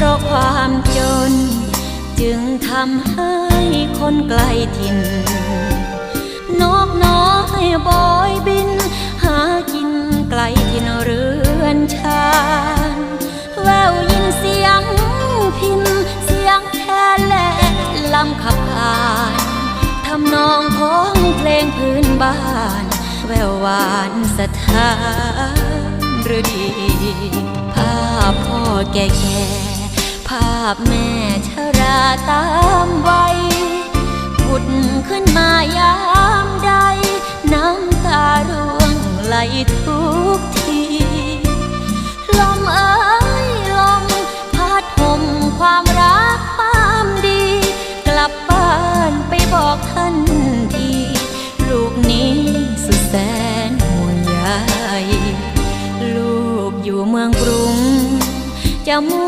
เพราะความจน จึงทำให้คนไกลถิ่น นกน้อยบอยบิน หากินไกลถิ่นเรือนชานแววยินเสียงพินเสียงแคนและลำขับผ่านทำนองของเพลงพื้นบ้าน แววหวานสถานฤดีภาพพ่อแก่แกาพแม่ชราตามวัยผุดขึ้นมายามใด น้ำตาร่วงไหลทุกที ลมเอ้ยลมพัดห่มความรักความดี กลับบ้านไปบอกท่านที ลูกนี้สุดแสนห่วงใยลูกอยู่เมืองกรุงจะมุ่